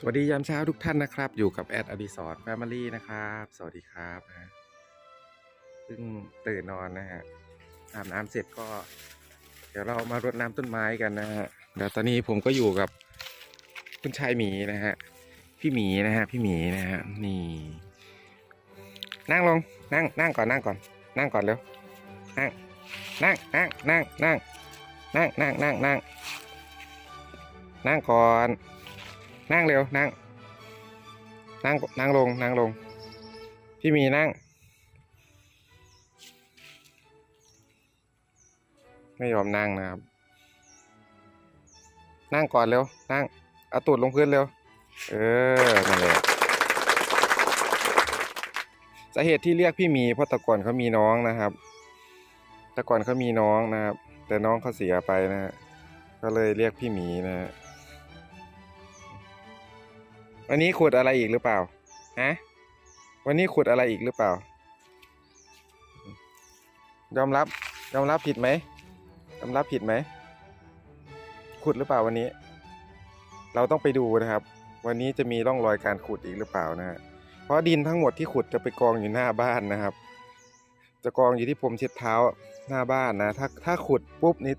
สวัสดียามเช้าทุกท่านนะครับ อยู่กับแอดอดิสรแฟมิลี่นะครับ สวัสดีครับนะฮะเพิ่งตื่นนอนนะฮะอาบน้ำเสร็จก็ เดี๋ยวเรามารดน้ำต้นไม้กันนะฮะเดี๋ยวตอนนี้ผมก็อยู่กับคุณชายหมีนะฮะพี่หมีนะฮะพี่หมีนะฮะนี่ นั่งลงนั่งนั่งก่อนนั่งก่อน นั่งก่อนเร็วนั่งนั่งนั่งนั่งนั่งนั่งนั่งนั่งนั่งนั่งก่อน นั่งเร็วนั่ง นั่งนั่งลงนั่งลง พี่หมีนั่ง ไม่ยอมนั่งนะครับ นั่งก่อนเร็ว นั่งเอาตูดลงพื้นเร็ว เออนั่นแหละสาเหตุที่เรียกพี่หมีเพราะแต่ก่อนเขามีน้องนะครับแต่ก่อนเขามีน้องนะครับ แต่น้องเขาเสียไปนะฮะก็เลยเรียกพี่หมีนะฮะ วันนี้ขุดอะไรอีกหรือเปล่า ฮะ วันนี้ขุดอะไรอีกหรือเปล่า ยอมรับ ยอมรับผิดไหม ยอมรับผิดไหม ขุดหรือเปล่าวันนี้ เราต้องไปดูนะครับ วันนี้จะมีร่องรอยการขุดอีกหรือเปล่านะฮะ เพราะดินทั้งหมดที่ขุดจะไปกองอยู่หน้าบ้านนะครับ จะกองอยู่ที่ผมเช็ดเท้าหน้าบ้านนะ ถ้าถ้าขุดปุ๊บนี่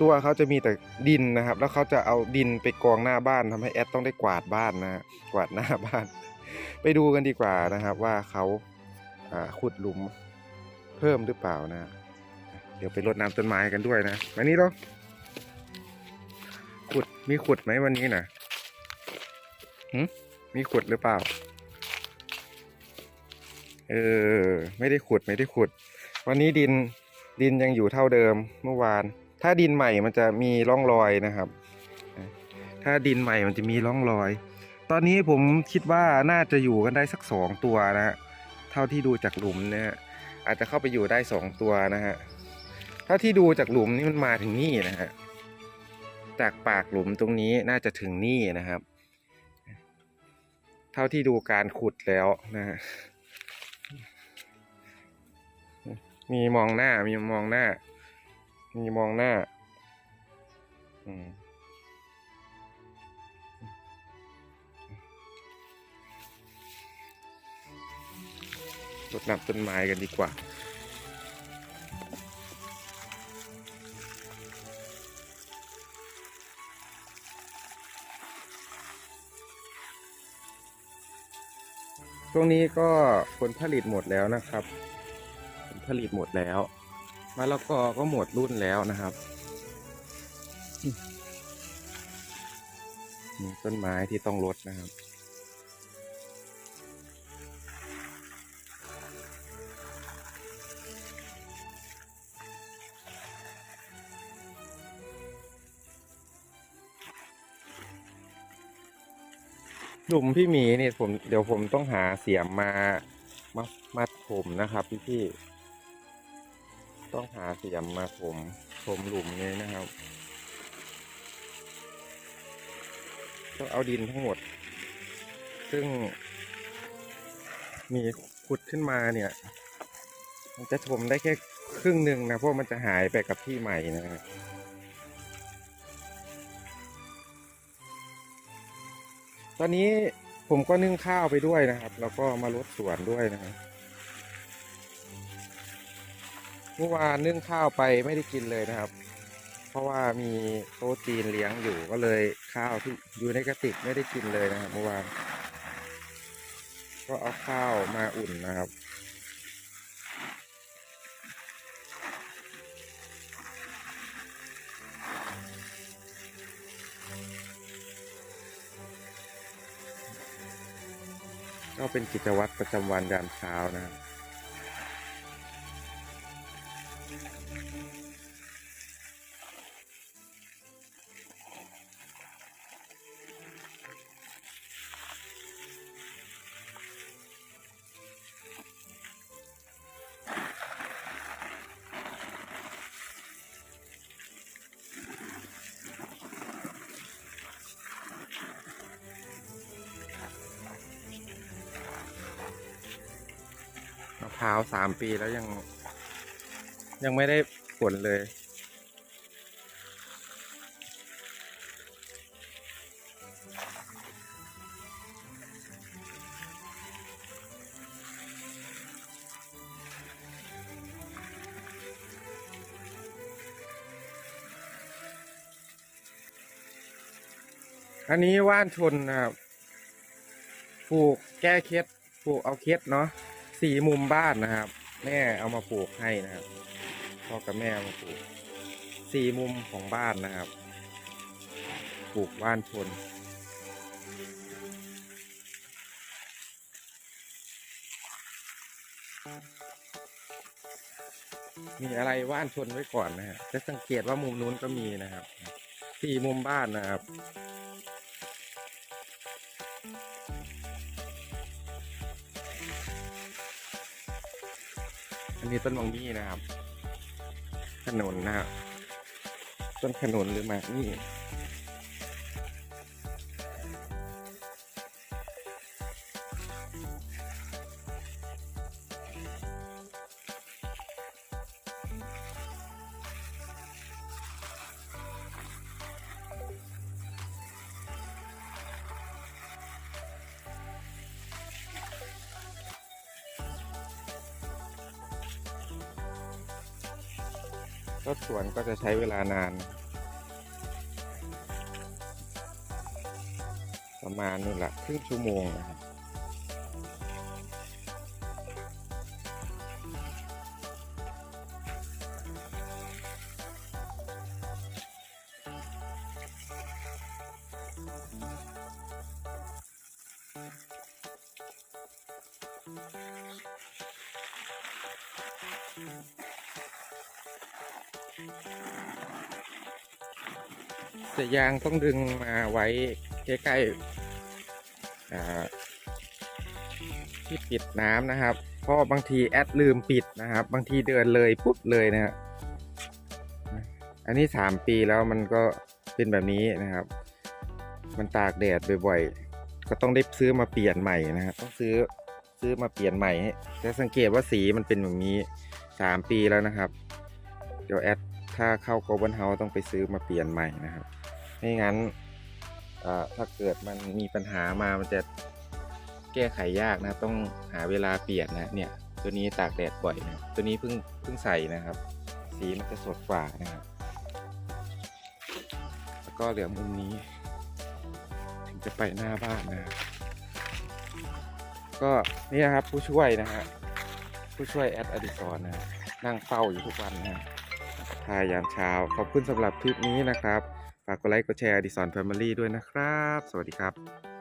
ตัวเขาจะมีแต่ดินนะครับ แล้วเขาจะเอาดินไปกองหน้าบ้านทำให้แอดต้องได้กวาดบ้านนะกวาดหน้าบ้าน ไปดูกันดีกว่านะครับว่าเขาขุดหลุมเพิ่มหรือเปล่านะ เดี๋ยวไปรดน้ำต้นไม้กันด้วยนะมานี่เราขุดมีขุดไหมวันนี้นะหึมีขุดหรือเปล่า เออ ไม่ได้ขุดไม่ได้ขุด วันนี้ดินดินยังอยู่เท่าเดิมเมื่อวาน ถ้าดินใหม่มันจะมีร่องรอยนะครับ ถ้าดินใหม่มันจะมีร่องรอย ตอนนี้ผมคิดว่าน่าจะอยู่กันได้สักสองตัวนะฮะเท่าที่ดูจากหลุมเนี่ยอาจจะเข้าไปอยู่ได้สองตัวนะฮะเท่าที่ดูจากหลุมนี่มันมาถึงนี่นะฮะจากปากหลุมตรงนี้น่าจะถึงนี่นะครับ เท่าที่ดูการขุดแล้วนะฮะมีมองหน้ามีมองหน้า มีมองหน้า อืมรดน้ำต้นไม้กันดีกว่าช่วงนี้ก็ผลผลิตหมดแล้วนะครับ ผลผลิตหมดแล้ว มะละกอก็หมดรุ่นแล้วนะครับมีต้นไม้ที่ต้องรดนะครับ หลุมพี่หมีนี่ผมเดี๋ยวผมต้องหาเสียมมามามาถมนะครับพี่พี่ ต้องหาเสียมมาถมถมหลุมนี้นะครับต้องเอาดินทั้งหมด ซึ่ง มีขุดขึ้นมาเนี่ย มันจะถมได้แค่ครึ่งหนึ่งนะ เพราะมันจะหายไปกับที่ใหม่นะฮะตอนนี้ผมก็นึ่งข้าวไปด้วยนะครับ แล้วก็มาลดสวนด้วยนะครับ เมื่อวานนึ่งข้าวไปไม่ได้กินเลยนะครับ เพราะว่ามีโต๊ะจีนเลี้ยงอยู่ก็เลยข้าวที่อยู่ในกระติกไม่ได้กินเลยนะครับเมื่อวาน ก็เอาข้าวมาอุ่นนะครับก็เป็นกิจวัตรประจำวันยามเช้านะครับ ร้าสามปีแล้วยัง ยังไม่ได้ผลเลย อันนี้ว่านชนนะครับ ปลูกแก้เคล็ดปลูกเอาเคล็ดเนาะ สี่มุมบ้านนะครับ แม่เอามาปลูกให้นะครับพ่อกับแม่เอามาปลูกสี่มุมของบ้านนะครับ ปลูกว่านชนมีอะไรว่านชนไว้ก่อนนะฮะจะสังเกตว่ามุมนู้นก็มีนะครับ สี่มุมบ้านนะครับ อันนี้ต้นมังมี่นะครับ ขนุนนะครับ ต้นขนุนหรือหมากนี่ รถสวนก็จะใช้เวลานาน ประมาณนู่นละครึ่งชั่วโมงนะครับ แต่ยางต้องดึงมาไว้ใกล้ๆที่ปิดน้ำนะครับ เพราะบางทีแอดลืมปิดนะครับ บางทีเดินเลยปุ๊บเลยนะฮะอันนี้สามปีแล้วมันก็เป็นแบบนี้นะครับ มันตากแดดบ่อยๆ ก็ต้องได้ซื้อมาเปลี่ยนใหม่นะครับต้องซื้อซื้อมาเปลี่ยนใหม่จะสังเกตว่าสีมันเป็นแบบนี้สามปีแล้วนะครับ เดี๋ยวแอดถ้าเข้าโกลบอลเฮาต้องไปซื้อมาเปลี่ยนใหม่นะครับ ไม่งั้นถ้าเกิดมันมีปัญหามามันจะแก้ไขยากนะต้องหาเวลาเปลี่ยนนะเนี่ยตัวนี้ตากแดดบ่อยนะตัวนี้เพิ่งเพิ่งใส่นะครับ สีมันจะสดกว่านะครับแล้วก็เหลือมุมนี้ ถึงจะไปหน้าบ้านนะ ก็นี่นะครับผู้ช่วยนะฮะผู้ช่วยแอดอดิศรนะนั่งเฝ้าอยู่ทุกวันนะฮะทายยามเช้าขอบคุณสำหรับคลิปนี้นะครับ ฝากกดไลค์กดแชร์ดิสอนแฟมิลี่ด้วยนะครับ สวัสดีครับ